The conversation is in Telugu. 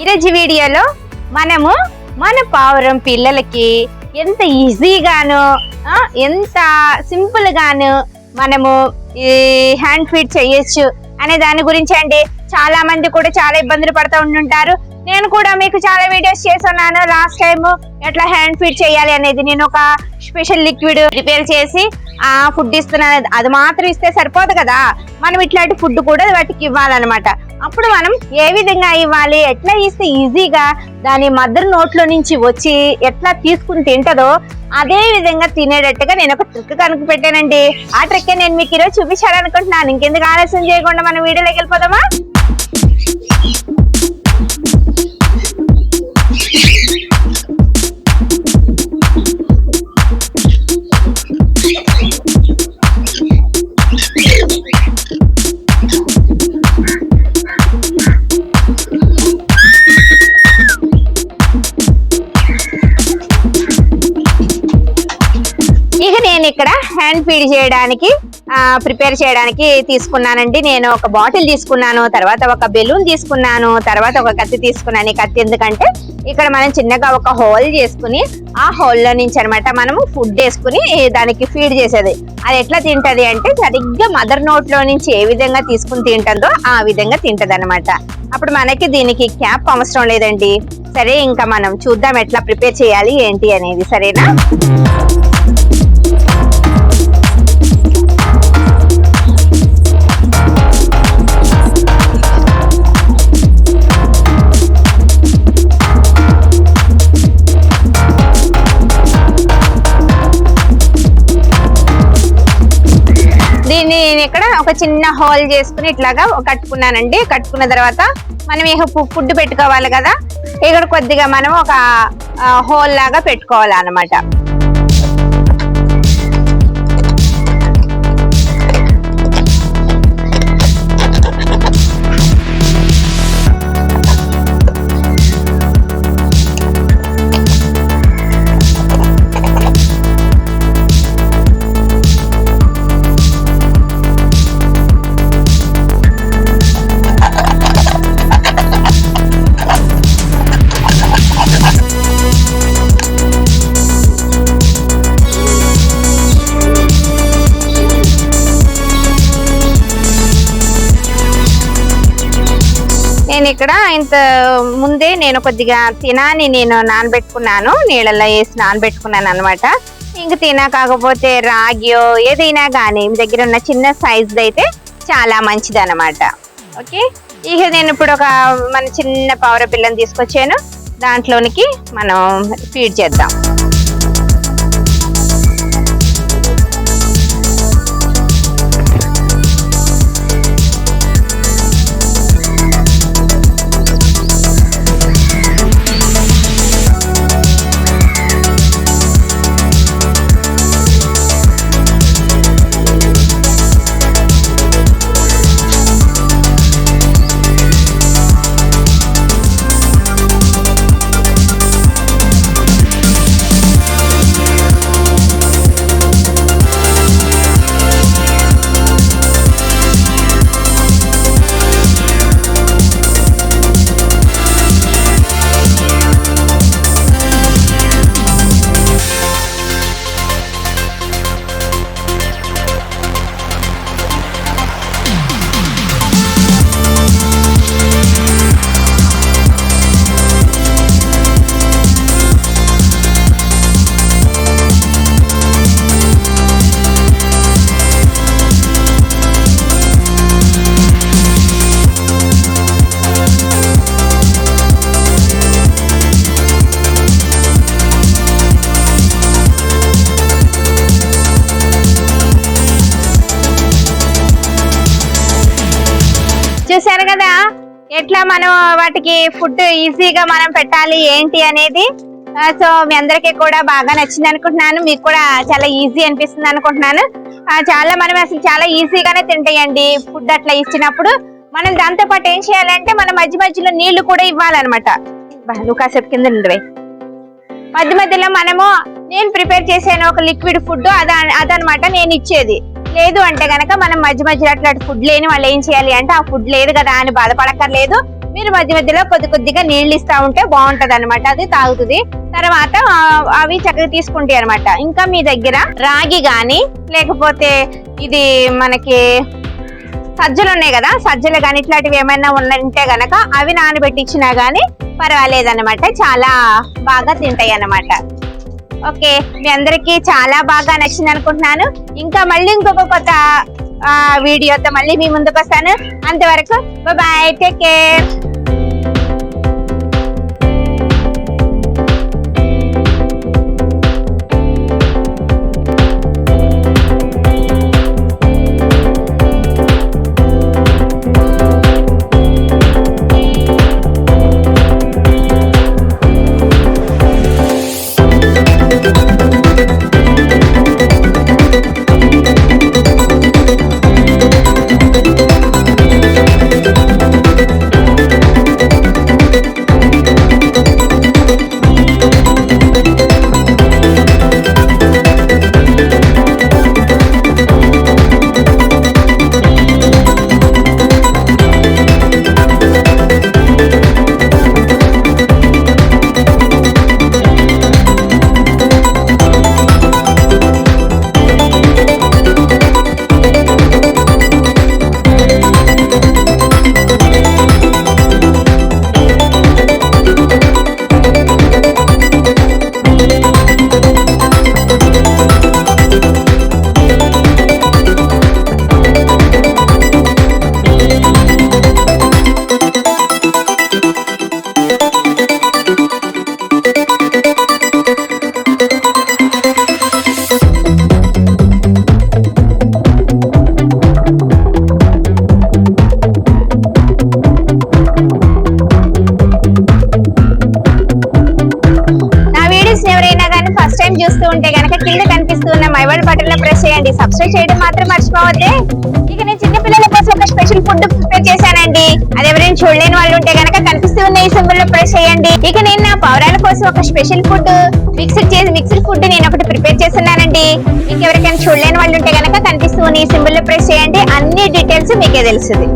ఈరోజు వీడియోలో మనము మన పావురం పిల్లలకి ఎంత ఈజీగాను ఎంత సింపుల్గాను మనము ఈ హ్యాండ్ ఫీడ్ చేయొచ్చు అనే దాని గురించి అండి. చాలా మంది కూడా చాలా ఇబ్బందులు పడుతూ ఉంటుంటారు నేను కూడా మీకు చాలా వీడియోస్ చేస్తున్నాను. లాస్ట్ టైం ఎట్లా హ్యాండ్ ఫీడ్ చేయాలి అనేది నేను ఒక స్పెషల్ లిక్విడ్ ప్రిపేర్ చేసి ఆ ఫుడ్ ఇస్తున్నాను. అది మాత్రం ఇస్తే సరిపోదు కదా. మనం ఇట్లాంటి ఫుడ్ కూడా వాటికి ఇవ్వాలన్నమాట. అప్పుడు మనం ఏ విధంగా ఇవ్వాలి? ఎట్లా ఇస్తే ఈజీగా? దాని మదర్ నోట్లో నుంచి వచ్చి ఎట్లా తీసుకుని తింటదో అదే విధంగా తినేటట్టుగా నేను ఒక ట్రిక్ కనుక పెట్టానండి. ఆ ట్రిక్ నేను మీకు ఈరోజు చూపించాలనుకుంటున్నాను. ఇంకెందుకు ఆలస్యం చేయకుండా మనం వీడియోలోకి వెళ్ళిపోదామా? హ్యాండ్ ఫీడ్ చేయడానికి ప్రిపేర్ చేయడానికి తీసుకున్నానండి. నేను ఒక బాటిల్ తీసుకున్నాను తర్వాత ఒక బెలూన్ తీసుకున్నాను తర్వాత ఒక కత్తి తీసుకున్నాను. కత్తి ఎందుకంటే ఇక్కడ మనం చిన్నగా ఒక హోల్ చేసుకుని ఆ హోల్లో నుంచి అన్నమాట మనము ఫుడ్ వేసుకుని దానికి ఫీడ్ చేసేది. అది ఎట్లా తింటది అంటే సరిగ్గా మదర్ నోట్లో నుంచి ఏ విధంగా తీసుకుని తింటుందో ఆ విధంగా తింటది అనమాట అప్పుడు మనకి దీనికి క్యాప్ అవసరం లేదండి. సరే ఇంకా మనం చూద్దాం ఎట్లా ప్రిపేర్ చేయాలి ఏంటి అనేది. సరేనా? ఒక చిన్న హోల్ చేసుకుని ఇట్లాగా కట్టుకున్నానండి. కట్టుకున్న తర్వాత మనం ఇక ఫుడ్ పెట్టుకోవాలి కదా. ఇక్కడ కొద్దిగా మనం ఒక హోల్ లాగా పెట్టుకోవాలి ఇక్కడ ఇంత ముందే నేను కొద్దిగా తినాని నేను నానబెట్టుకున్నాను నీళ్ళల్లో వేసి నానబెట్టుకున్నాను అనమాట ఇంక తినా కాకపోతే రాగియో ఏదైనా కానీ మీ దగ్గర ఉన్న చిన్న సైజ్ అయితే చాలా మంచిది అనమాట ఓకే? ఇక నేను ఇప్పుడు ఒక మన చిన్న పవర పిల్లని తీసుకొచ్చాను. దాంట్లోనికి మనం ఫీడ్ చేద్దాం. ఎట్లా మనం వాటికి ఫుడ్ ఈజీగా మనం పెట్టాలి ఏంటి అనేది? సో మీ అందరికీ కూడా బాగా నచ్చింది అనుకుంటున్నాను. మీకు కూడా చాలా ఈజీ అనిపిస్తుంది అనుకుంటున్నాను. చాలా మనం అసలు చాలా ఈజీగానే తింటాయండి ఫుడ్ అట్లా ఇచ్చినప్పుడు. మనం దాంతో పాటు ఏం చేయాలంటే మన మధ్య మధ్యలో నీళ్ళు కూడా ఇవ్వాలన్నమాట. నువ్వు కాసేపు కింద నుండి మధ్య మధ్యలో మనము నేను ప్రిపేర్ చేసాను ఒక లిక్విడ్ ఫుడ్ అద అదనమాట నేను ఇచ్చేది. లేదు అంటే గనక మనం మధ్య మధ్యలో అట్లాంటి ఫుడ్ లేని వాళ్ళు ఏం చేయాలి అంటే ఆ ఫుడ్ లేదు కదా అని బాధపడక్కర్లేదు. మీరు మధ్య మధ్యలో కొద్ది కొద్దిగా నీళ్ళు ఇస్తా ఉంటే బాగుంటది అనమాట అది తాగుతుంది. తర్వాత అవి చక్కగా తీసుకుంటాయి అనమాట ఇంకా మీ దగ్గర రాగి గాని లేకపోతే ఇది మనకి సజ్జలు ఉన్నాయి కదా సజ్జలు కానీ ఇట్లాంటివి ఏమైనా ఉంటే గనక అవి నానబెట్టించినా గానీ పర్వాలేదన్నమాట. చాలా బాగా తింటాయి అన్నమాట ఓకే మీ అందరికీ చాలా బాగా నచ్చింది అనుకుంటున్నాను ఇంకా మళ్ళీ ఇంకొక కొత్త వీడియోతో మళ్ళీ మీ ముందుకు వస్తాను అంతవరకు బాయ్ టేక్ కేర్ ఉంటే గనక కనిపిస్తూ ఉన్న ఈ సింబల్ ప్రెస్ చేయండి. ఇక నేను నా పౌరాల కోసం ఒక స్పెషల్ ఫుడ్ మిక్స్డ్ చేసి మిక్స్డ్ ఫుడ్ నేను ఒకటి ప్రిపేర్ చేస్తున్నానండి. మీకు ఎవరికైనా చూడలేని వాళ్ళు ఉంటే గనక కనిపిస్తూ ఉన్న ఈ సింబల్లో ప్రెస్ చేయండి. అన్ని డీటెయిల్స్ మీకే తెలుస్తుంది